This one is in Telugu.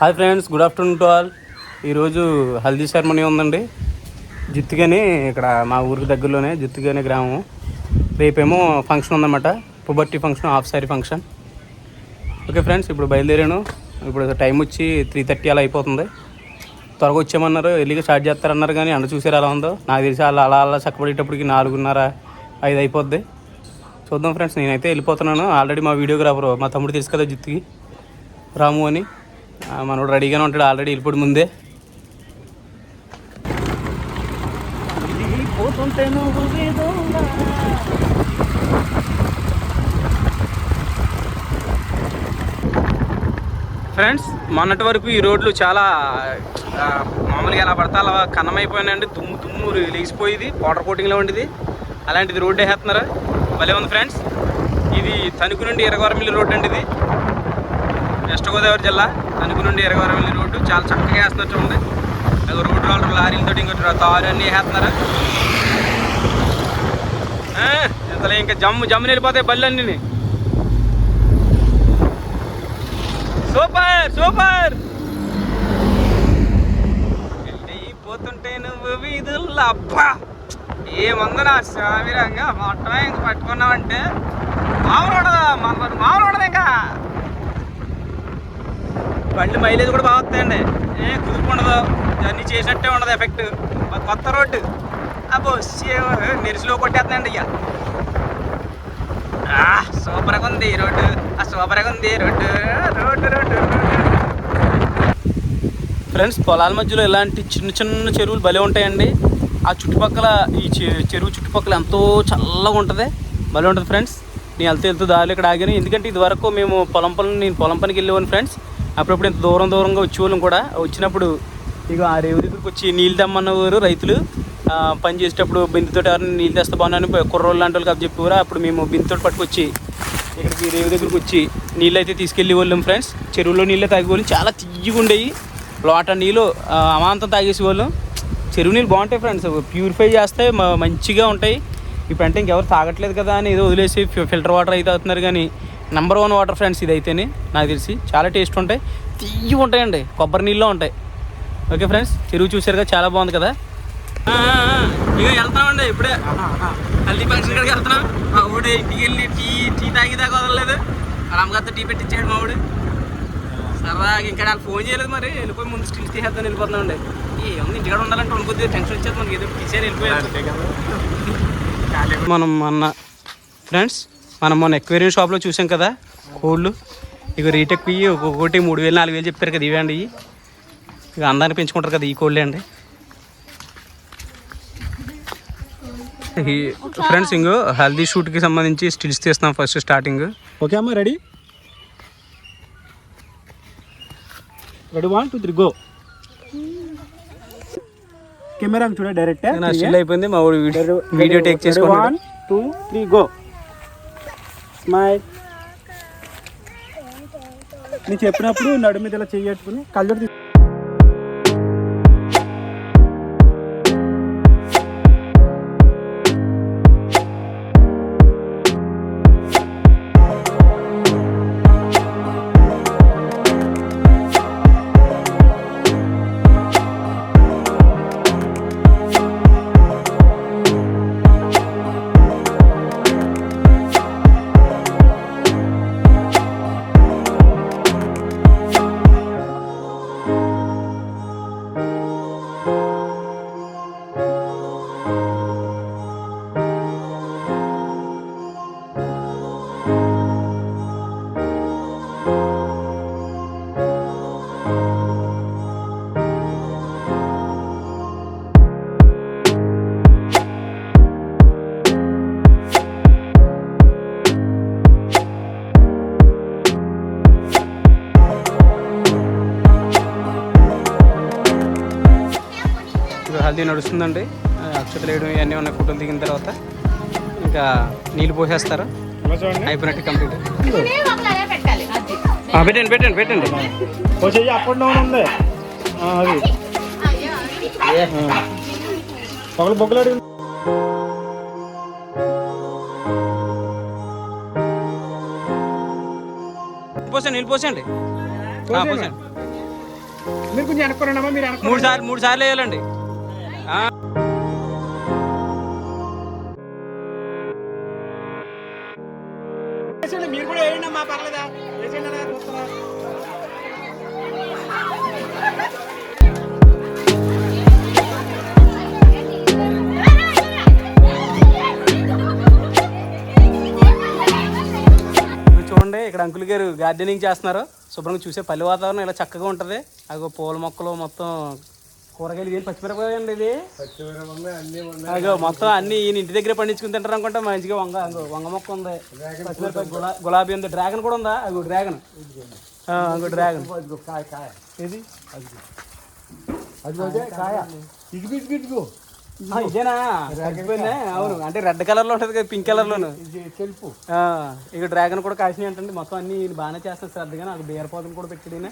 Hi friends good afternoon to all. ఈరోజు హల్దీ సెరమనీ ఉందండి. జిత్తుగని ఇక్కడ మా ఊరికి దగ్గరలోనే జిత్తుగని గ్రామం. రేపేమో ఫంక్షన్ ఉందన్నమాట. Puberty function half sari function. Okay friends ఇప్పుడు బయలుదేరాను. ఇప్పుడు టైం వచ్చి త్రీ థర్టీ అలా అయిపోతుంది. త్వరగా వచ్చామన్నారు ఎల్లిగా స్టార్ట్ చేస్తారన్నారు కానీ అండ చూసారు అలా ఉందో. నాకు తెలిసి అలా అలా అలా చక్కబడేటప్పటికి నాలుగున్నర ఐదు అయిపోద్ది. చూద్దాం ఫ్రెండ్స్ నేనైతే వెళ్ళిపోతున్నాను. ఆల్రెడీ మా వీడియోగ్రాఫర్ మా తమ్ముడు తెలుసు కదా జిత్తుకి. రాము అని. మనోడు రెడీగానే ఉంటాడు ఆల్రెడీ వెళ్ళిపోయి ముందే. ఫ్రెండ్స్ మొన్నటి వరకు ఈ రోడ్లు చాలా మామూలుగా ఎలా పడతా అలా కన్నమైపోయినాయండి. దుమ్ము దుమ్ము లేచిపోయేది వాటర్ కోటింగ్లో ఉండేది. అలాంటిది రోడ్డు వేస్తున్నారా? భలే ఉంది ఫ్రెండ్స్ ఇది తణుకు నుండి ఇరగవరమిల్లి రోడ్డు అండి ఇది. వెస్ట్ గోదావరి జిల్లా తణుకు నుండి ఇరగవరమిల్లి రోడ్డు చాలా చక్కగా వేస్తున్నట్టు ఉంది. అది రోడ్డు రోలర్ లారీలతో ఇంకోటి తారు అన్నీ వేస్తున్నారా. అసలు ఇంకా జమ్ము జమ్ముని వెళ్ళిపోతాయి బళ్ళు అన్నీ సూపర్ సూపర్. పోతుంటే నువ్వు వీధుల్లో అబ్బా! ఏముంది నా మొట్టమే ఇంక పట్టుకున్నావంటే మామూలు ఉండదు? మన మామూలు ఉండదు ఇంకా? బండి మైలేజ్ కూడా బాగా వస్తాయండి. ఏ కుదుపు ఉండదు. జర్నీ చేసినట్టే ఉండదు ఎఫెక్ట్. కొత్త రోడ్డు. అబ్బో మెరుసులో కొట్టేస్తుందండి ఇక సూపర్గా ఉంది ఈ రోడ్డు. ఆ సూపర్గా ఉంది రోడ్డు రోడ్డు రోడ్డు. ఫ్రెండ్స్ పొలాల మధ్యలో ఇలాంటి చిన్న చిన్న చెరువులు భలే ఉంటాయండి. ఆ చుట్టుపక్కల ఈ చె- చెరువు చుట్టుపక్కల ఎంతో చల్లగా ఉంటుంది. భలే ఉంటుంది ఫ్రెండ్స్. నేను వెళ్తూ వెళ్తూ దారిలో ఇక్కడ ఆగాను. ఎందుకంటే ఇదివరకు మేము పొలం పనులు నేను పొలం పనికి వెళ్ళేవాడిని ఫ్రెండ్స్. అప్పుడప్పుడు ఇంత దూరం దూరంగా వచ్చేవాళ్ళం కూడా. వచ్చినప్పుడు ఇక ఆ రేవు దగ్గరికి వచ్చి నీళ్ళు తెమ్మన్నవారు రైతులు. పని చేసేటప్పుడు బిందుతో ఎవరైనా నీళ్ళు తెస్తే బాగున్నాను కుర్రోళ్ళు లాంటి వాళ్ళకి చెప్పేవారు? అప్పుడు మేము బిందుతో పట్టుకొచ్చి ఇక్కడికి రేవు దగ్గరికి వచ్చి నీళ్ళు అయితే తీసుకెళ్ళి వాళ్ళం ఫ్రెండ్స్. చెరువులో నీళ్ళే తాగేవాళ్ళం. చాలా తియ్యగా ఉండేవి. లోట నీళ్ళు అమాంతం తాగేసేవాళ్ళం. చెరువు నీళ్ళు బాగుంటాయి ఫ్రెండ్స్. ప్యూరిఫై చేస్తే మంచిగా ఉంటాయి. ఇప్పుడంటే ఇంకెవరు తాగట్లేదు కదా అని ఏదో వదిలేసి ఫిల్టర్ వాటర్ అయితే అవుతున్నారు కానీ నెంబర్ వన్ వాటర్ ఫ్రెండ్స్ ఇది అయితేనే నాకు తెలిసి. చాలా టేస్ట్ ఉంటాయి. తియ్యగా ఉంటాయండి. కొబ్బరి నీళ్ళలో ఉంటాయి. ఓకే ఫ్రెండ్స్ చెరువు చూసారుగా చాలా బాగుంది కదా. ఇక వెళ్తామండి ఇప్పుడే. హల్దీ ఫంక్షన్ కాడికి వెళ్తున్నాం. మా ఊడు ఇంటికి వెళ్ళి టీ టీ తాగి దాకా వదలలేదు. వాళ్ళ అమ్మగారితో టీ పెట్టించాడు మా ఊడు. సరదాగా ఇంకా నాకు ఫోన్ చేయలేదు మరి. వెళ్ళిపోయి ముందు స్టిల్స్ తీసేద్దాం వెళ్ళిపోతున్నామండి. ఏముంది? ఇంటికాడ ఉండాలంటే కొద్దిగా టెన్షన్ వచ్చేది మనకి. ఏదో తీసేది వెళ్ళిపోయారు మనం మొన్న ఫ్రెండ్స్ మనం మొన్న ఎక్వేరియం షాప్లో చూసాం కదా కోళ్ళు. ఇక రేట్ ఎక్కువ ఒక్కొక్కటి మూడు వేలు నాలుగు వేలు చెప్పారు కదా ఇవే అండి ఇక అందాన్ని పెంచుకుంటారు కదా ఈ కోళ్ళే అండి. ఫ్రెండ్స్ ఇంకో హల్దీ షూట్కి సంబంధించి స్టిల్స్ తీస్తున్నాం ఫస్ట్ స్టార్టింగ్. ఓకే అమ్మా ready? Ready one two three go. Camera చూడ డైరెక్ట్. స్టిల్ అయిపోయింది మా ఊరు వీడియో వీడియో టేక్ వన్ చేసుకోండి. Two three go. స్మైల్ నేను చెప్పినప్పుడు నడు మీద ఇలా చెయ్యట్టుకుని కళ్ళజోడు హల్దీ నడుస్తుందండి. అక్షతలు వేయడం ఇవన్నీ ఉన్నాయి. ఫోటోలు దిగిన తర్వాత ఇంకా నీళ్ళు పోసేస్తారు? అయిపోయినట్టు కంప్లీట్. పెట్టండి పెట్టండి పెట్టండి. ఓ చెయ్యి అప్ అండ్ డౌన్ ఉంది. అది. పొగలు బొగ్గలు అడిగి పోసండి నీళ్ళు పోసండి పోసండి మీరు కొంచెం అనుకోరండి మీరు మూడు సార్లు మూడు సార్లు వేయాలండి. మీరు కూడా వేయండి పర్లేదా? వేసేయండి చూడండి ఇక్కడ అంకుల్ గారు గార్డెనింగ్ చేస్తున్నారు. శుభ్రంగా చూసే పల్లె వాతావరణం ఇలా చక్కగా ఉంటుంది. అగో పూల మొక్కలు మొత్తం కూరగాయలు ఏం పచ్చిమిరపకాయ అండి ఇది. అగో మొత్తం అన్ని ఈయన ఇంటి దగ్గర పండించుకుని తింటారు అనుకుంటా. మంచిగా వంగ వంగ మొక్క ఉంది. పచ్చిమిరపకాయ గులా గులాబీ ఉంది. డ్రాగన్ కూడా ఉందా? అగో డ్రాగన్ అగో డ్రాగన్ ఆ, ఇదేనా? అవును. అంటే రెడ్ కలర్లో ఉంటుంది కదా పింక్ కలర్ లోను ఇది తెలుపు. ఇక డ్రాగన్ కూడా కాసినాయి అంటండి. మొత్తం అన్ని బాగానే చేస్తారు శ్రద్ధగా నాకు బీరపోతను కూడా పెట్టాడు